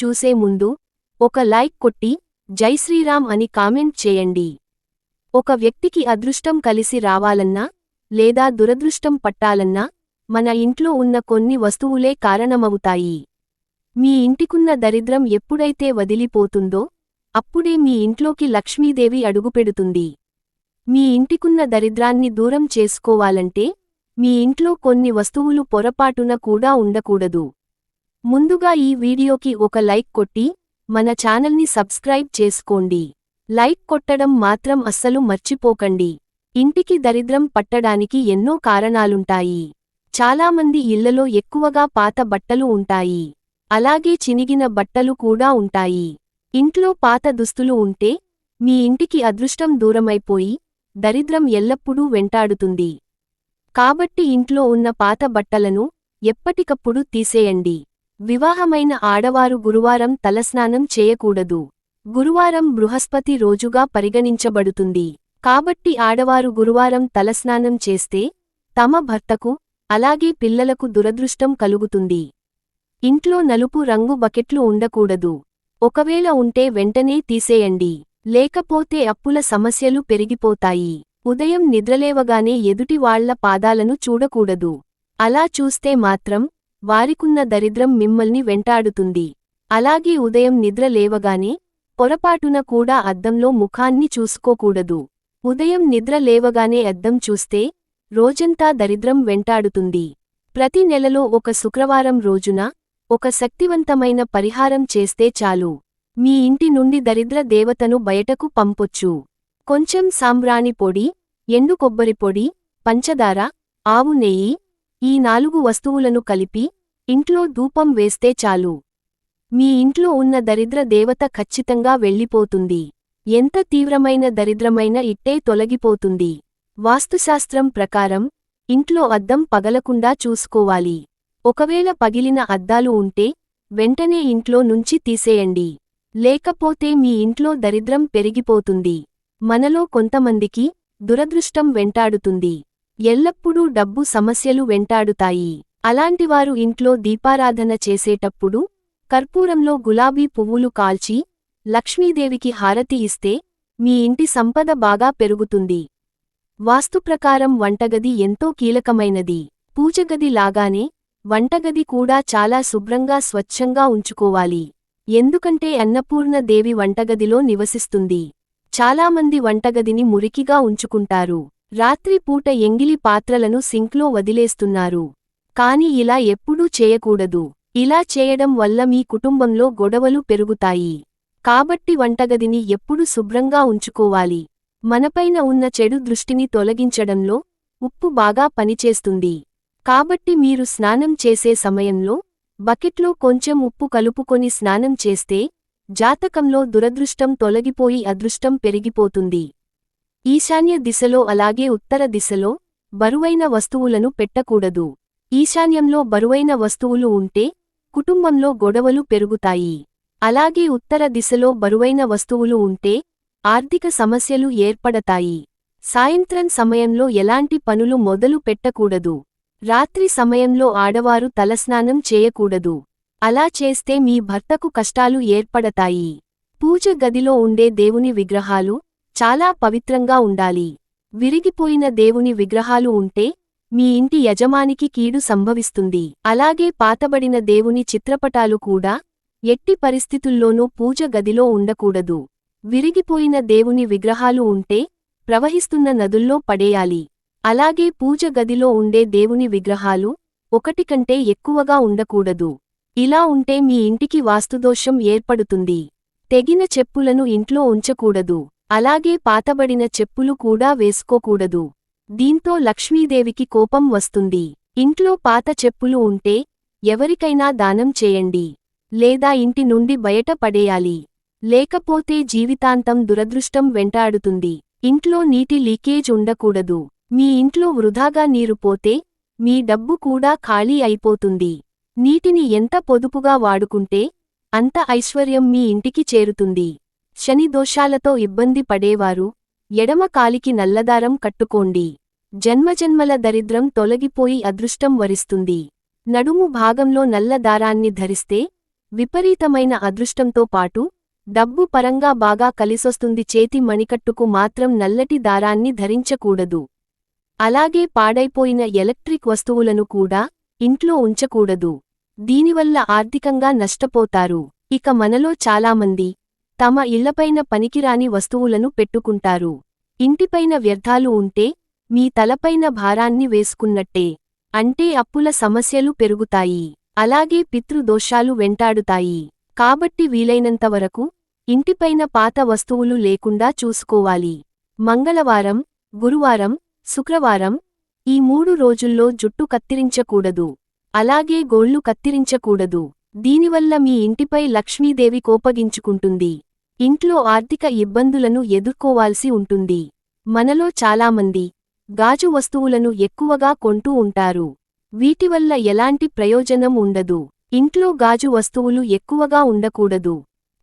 చూసే ముందు ఒక లైక్ కొట్టి జై శ్రీరామ్ అని కామెంట్ చేయండి. ఒక వ్యక్తికి అదృష్టం కలిసి రావాలన్నా లేదా దురదృష్టం పట్టాలన్నా మన ఇంట్లో ఉన్న కొన్ని వస్తువులే కారణమవుతాయి. మీ ఇంటికున్న దరిద్రం ఎప్పుడైతే వదిలిపోతుందో అప్పుడే మీ ఇంట్లోకి లక్ష్మీదేవి అడుగుపెడుతుంది. మీ ఇంటికున్న దరిద్రాన్ని దూరం చేసుకోవాలంటే మీ ఇంట్లో కొన్ని వస్తువులు పొరపాటున కూడా ఉండకూడదు. ముందుగా ఈ వీడియోకి ఒక లైక్ కొట్టి మన ఛానల్ని సబ్స్క్రైబ్ చేసుకోండి. లైక్ కొట్టడం మాత్రం అస్సలు మర్చిపోకండి. ఇంటికి దరిద్రం పట్టడానికి ఎన్నో కారణాలుంటాయి. చాలామంది ఇళ్ళలో ఎక్కువగా పాత బట్టలు ఉంటాయి. అలాగే చినిగిన బట్టలు కూడా ఉంటాయి. ఇంట్లో పాత దుస్తులు ఉంటే మీ ఇంటికి అదృష్టం దూరమైపోయి దరిద్రం ఎల్లప్పుడూ వెంటాడుతుంది. కాబట్టి ఇంట్లో ఉన్న పాత బట్టలను ఎప్పటికప్పుడు తీసేయండి. వివాహమైన ఆడవారు గురువారం తలస్నానం చేయకూడదు. గురువారం బృహస్పతి రోజుగా పరిగణించబడుతుంది. కాబట్టి ఆడవారు గురువారం తలస్నానం చేస్తే తమ భర్తకు అలాగే పిల్లలకు దురదృష్టం కలుగుతుంది. ఇంట్లో నలుపు రంగు బకెట్లు ఉండకూడదు. ఒకవేళ ఉంటే వెంటనే తీసేయండి. లేకపోతే అప్పుల సమస్యలు పెరిగిపోతాయి. ఉదయం నిద్రలేవగానే ఎదుటి వాళ్ళ పాదాలను చూడకూడదు. అలా చూస్తే మాత్రం వారికున్న దరిద్రం మిమ్మల్ని వెంటాడుతుంది. అలాగే ఉదయం నిద్ర లేవగానే పొరపాటున కూడా అద్దంలో ముఖాన్ని చూసుకోకూడదు. ఉదయం నిద్ర లేవగానే అద్దం చూస్తే రోజంతా దరిద్రం వెంటాడుతుంది. ప్రతి నెలలో ఒక శుక్రవారం రోజున ఒక శక్తివంతమైన పరిహారం చేస్తే చాలు. మీ ఇంటి నుండి దరిద్ర దేవతను బయటకు పంపొచ్చు. కొంచెం సాంబ్రాణి పొడి ఎండు కొబ్బరి పొడి పంచదార ఆవు నెయ్యి ఈ నాలుగు వస్తువులను కలిపి ఇంట్లో ధూపం వేస్తే చాలు. మీ ఇంట్లో ఉన్న దరిద్ర దేవత ఖచ్చితంగా వెళ్ళిపోతుంది. ఎంత తీవ్రమైన దరిద్రమైన ఇట్టే తొలగిపోతుంది. వాస్తుశాస్త్రం ప్రకారం ఇంట్లో అద్దం పగలకుండా చూసుకోవాలి. ఒకవేళ పగిలిన అద్దాలు ఉంటే వెంటనే ఇంట్లో నుంచి తీసేయండి. లేకపోతే మీ ఇంట్లో దరిద్రం పెరిగిపోతుంది. మనలో కొంతమందికి దురదృష్టం వెంటాడుతుంది. ఎల్లప్పుడూ డబ్బు సమస్యలు వెంటాడుతాయి. అలాంటివారు ఇంట్లో దీపారాధన చేసేటప్పుడు కర్పూరంలో గులాబీ పువ్వులు కాల్చి లక్ష్మీదేవికి హారతి ఇస్తే మీ ఇంటి సంపద బాగా పెరుగుతుంది. వాస్తుప్రకారం వంటగది ఎంతో కీలకమైనది. పూజగది లాగానే వంటగది కూడా చాలా శుభ్రంగా స్వచ్ఛంగా ఉంచుకోవాలి. ఎందుకంటే అన్నపూర్ణ దేవి వంటగదిలో నివసిస్తుంది. చాలామంది వంటగదిని మురికిగా ఉంచుకుంటారు. రాత్రిపూట ఎంగిలి పాత్రలను సింక్లో వదిలేస్తున్నారు. కాని ఇలా ఎప్పుడూ చేయకూడదు. ఇలా చేయడం వల్ల మీ కుటుంబంలో గొడవలు పెరుగుతాయి. కాబట్టి వంటగదిని ఎప్పుడు శుభ్రంగా ఉంచుకోవాలి. మనపైన ఉన్న చెడు దృష్టిని తొలగించడంలో ఉప్పు బాగా పనిచేస్తుంది. కాబట్టి మీరు స్నానం చేసే సమయంలో బకెట్లో కొంచెం ఉప్పు కలుపుకొని స్నానం చేస్తే జాతకంలో దురదృష్టం తొలగిపోయి అదృష్టం పెరిగిపోతుంది. ఈశాన్య దిశలో అలాగే ఉత్తర దిశలో బరువైన వస్తువులను పెట్టకూడదు. ఈశాన్యంలో బరువైన వస్తువులు ఉంటే కుటుంబంలో గొడవలు పెరుగుతాయి. అలాగే ఉత్తర దిశలో బరువైన వస్తువులు ఉంటే ఆర్థిక సమస్యలు ఏర్పడతాయి. సాయంత్రం సమయంలో ఎలాంటి పనులు మొదలు పెట్టకూడదు. రాత్రి సమయంలో ఆడవారు తలస్నానం చేయకూడదు. అలా చేస్తే మీ భర్తకు కష్టాలు ఏర్పడతాయి. పూజ గదిలో ఉండే దేవుని విగ్రహాలు చాలా పవిత్రంగా ఉండాలి. విరిగిపోయిన దేవుని విగ్రహాలు ఉంటే మీ ఇంటి యజమానికి కీడు సంభవిస్తుంది. అలాగే పాతబడిన దేవుని చిత్రపటాలు కూడా ఎట్టి పరిస్థితుల్లోనూ పూజ గదిలో ఉండకూడదు. విరిగిపోయిన దేవుని విగ్రహాలు ఉంటే ప్రవహిస్తున్న నదుల్లో పడేయాలి. అలాగే పూజ గదిలో ఉండే దేవుని విగ్రహాలు ఒకటి కంటే ఎక్కువగా ఉండకూడదు. ఇలా ఉంటే మీ ఇంటికి వాస్తుదోషం ఏర్పడుతుంది. తెగిన చెప్పులను ఇంట్లో ఉంచకూడదు. అలాగే పాతబడిన చెప్పులు కూడా వేసుకోకూడదు. దీంతో లక్ష్మీదేవికి కోపం వస్తుంది. ఇంట్లో పాత చెప్పులు ఉంటే ఎవరికైనా దానం చేయండి. లేదా ఇంటి నుండి బయట పడేయాలి. లేకపోతే జీవితాంతం దురదృష్టం వెంటాడుతుంది. ఇంట్లో నీటి లీకేజ్ ఉండకూడదు. మీ ఇంట్లో వృధాగా నీరు పోతే మీ డబ్బు కూడా ఖాళీ అయిపోతుంది. నీటిని ఎంత పొదుపుగా వాడుకుంటే అంత ఐశ్వర్యం మీ ఇంటికి చేరుతుంది. శని దోషాలతో ఇబ్బంది పడేవారు. ఎడమ కాలికి నల్లదారం కట్టుకోండి. జన్మజన్మల దరిద్రం తొలగిపోయి అదృష్టం వరిస్తుంది. నడుము భాగంలో నల్ల దారాన్ని ధరిస్తే విపరీతమైన అదృష్టంతో పాటు డబ్బు పరంగా బాగా కలిసొస్తుంది. చేతి మణికట్టుకు మాత్రం నల్లటి దారాన్ని ధరించకూడదు. అలాగే పాడైపోయిన ఎలక్ట్రిక్ వస్తువులను కూడా ఇంట్లో ఉంచకూడదు. దీనివల్ల ఆర్థికంగా నష్టపోతారు. ఇక మనలో చాలామంది తమ ఇళ్ళపైన పనికిరాని వస్తువులను పెట్టుకుంటారు. ఇంటిపైన వ్యర్థాలు ఉంటే మీ తలపైన భారాన్ని వేసుకున్నట్టే. అంటే అప్పుల సమస్యలు పెరుగుతాయి. అలాగే పితృదోషాలు వెంటాడుతాయి. కాబట్టి వీలైనంతవరకు ఇంటిపైన పాత వస్తువులు లేకుండా చూసుకోవాలి. మంగళవారం గురువారం శుక్రవారం ఈ మూడు రోజుల్లో జుట్టు కత్తిరించకూడదు. అలాగే గోళ్ళు కత్తిరించకూడదు. దీనివల్ల మీ ఇంటిపై లక్ష్మీదేవి కోపగించుకుంటుంది. ఇంట్లో ఆర్థిక ఇబ్బందులను ఎదుర్కోవాల్సి ఉంటుంది. మనలో చాలామంది గాజు వస్తువులను ఎక్కువగా కొంటూ ఉంటారు. వీటివల్ల ఎలాంటి ప్రయోజనం ఉండదు. ఇంట్లో గాజు వస్తువులు ఎక్కువగా ఉండకూడదు.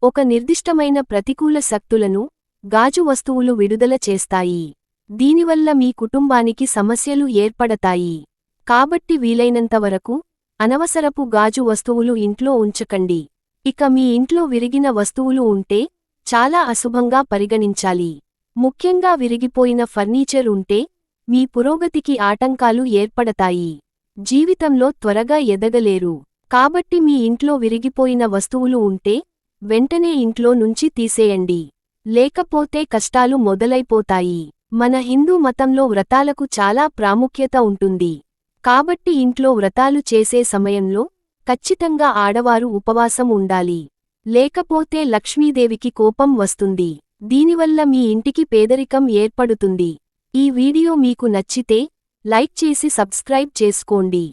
ఒక నిర్దిష్టమైన ప్రతికూల శక్తులను గాజు వస్తువులు విడుదల చేస్తాయి. దీనివల్ల మీ కుటుంబానికి సమస్యలు ఏర్పడతాయి. కాబట్టి వీలైనంతవరకు అనవసరపు గాజు వస్తువులు ఇంట్లో ఉంచకండి. ఇక మీ ఇంట్లో విరిగిన వస్తువులు ఉంటే చాలా అశుభంగా పరిగణించాలి. ముఖ్యంగా విరిగిపోయిన ఫర్నీచర్ ఉంటే మీ పురోగతికి ఆటంకాలు ఏర్పడతాయి. జీవితంలో త్వరగా ఎదగలేరు. కాబట్టి మీ ఇంట్లో విరిగిపోయిన వస్తువులు ఉంటే వెంటనే ఇంట్లో నుంచి తీసేయండి. లేకపోతే కష్టాలు మొదలైపోతాయి. మన హిందూ మతంలో వ్రతాలకు చాలా ప్రాముఖ్యత ఉంటుంది. కాబట్టి ఇంట్లో వ్రతాలు చేసే సమయంలో ఖచ్చితంగా ఆడవారు ఉపవాసం ఉండాలి. లేకపోతే లక్ష్మీదేవికి కోపం వస్తుంది. దీనివల్ల మీ ఇంటికి పేదరికం ఏర్పడుతుంది. ఈ వీడియో మీకు నచ్చితే లైక్ చేసి సబ్స్క్రైబ్ చేసుకోండి.